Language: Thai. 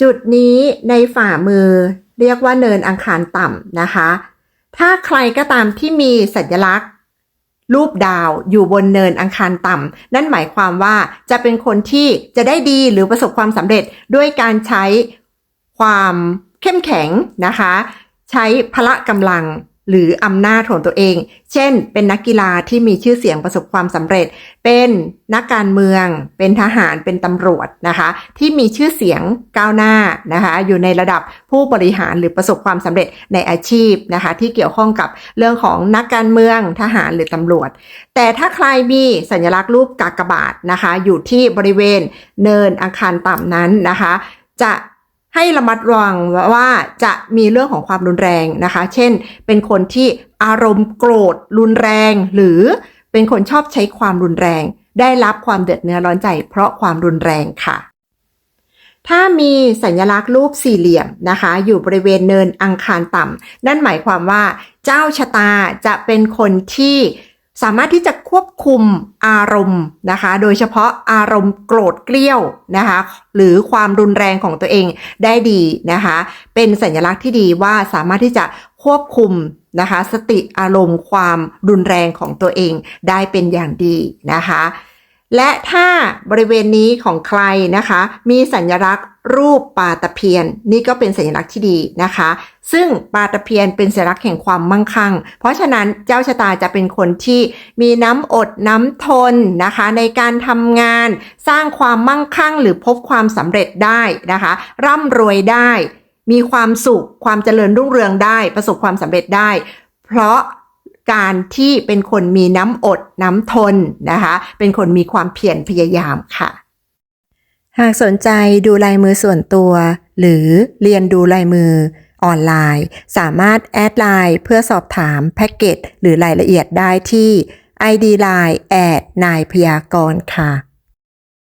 จุดนี้ในฝ่ามือเรียกว่าเนินอังคารต่ำนะคะ ถ้าใครก็ตามที่มีสัญลักษณ์ รูปดาวอยู่บนเนินอังคารต่ำนั่นหมายความว่าจะเป็นคนที่จะได้ดีหรือประสบความสำเร็จด้วยการใช้ความเข้มแข็งนะคะ ใช้พละกำลัง หรืออำนาจของตัวเอง เช่น เป็นนักกีฬาที่มีชื่อเสียงประสบความสำเร็จ เป็นนักการเมือง เป็นทหาร เป็นตำรวจนะคะ ที่มีชื่อเสียงก้าวหน้านะคะ อยู่ในระดับผู้บริหารหรือประสบความสำเร็จในอาชีพนะคะ ที่เกี่ยวข้องกับเรื่องของนักการเมือง ทหารหรือตำรวจ แต่ถ้าใครมีสัญลักษณ์รูปกากบาทนะคะ อยู่ที่บริเวณเนินอาคารต่ำนั้นนะคะ จะ ให้ระมัดระวังว่าจะมีเรื่องของความรุนแรงนะคะ เช่น เป็นคนที่อารมณ์โกรธรุนแรง หรือเป็นคนชอบใช้ความรุนแรง ได้รับความเดือดเนื้อร้อนใจ เพราะความรุนแรงค่ะ ถ้ามีสัญลักษณ์รูปสี่เหลี่ยมนะคะ อยู่บริเวณเนินอังคารต่ำนั่นหมายความว่า เจ้าชะตาจะเป็นคนที่ สามารถที่จะควบคุมอารมณ์นะคะ โดยเฉพาะอารมณ์โกรธเกลี้ยวนะคะ หรือความรุนแรงของตัวเองได้ดีนะคะ เป็นสัญลักษณ์ที่ดีว่าสามารถที่จะควบคุมนะคะ สติอารมณ์ความรุนแรงของตัวเองได้เป็นอย่างดีนะคะ และถ้าบริเวณนี้ของใครนะคะ มีสัญลักษณ์ รูปปลาตะเพียน นี่ก็เป็นสัญลักษณ์ที่ดีนะคะ ซึ่งปลาตะเพียนเป็นสัญลักษณ์แห่งความมั่งคั่ง เพราะฉะนั้นเจ้าชะตาจะเป็นคนที่มีน้ำอดน้ำทนนะคะ ในการทำงาน สร้างความมั่งคั่ง หรือพบความสำเร็จได้นะคะ ร่ำรวยได้ มีความสุขความเจริญรุ่งเรืองได้ ประสบความสำเร็จได้ เพราะการที่เป็นคนมีน้ำอดน้ำทนนะคะ เป็นคนมีความเพียรพยายามค่ะ หากสนใจดูลายมือส่วนตัว หรือเรียนดูลายมือออนไลน์ สามารถแอดไลน์เพื่อสอบถามแพ็กเกจหรือรายละเอียดได้ที่ ID Line แอดนายพยากรค่ะ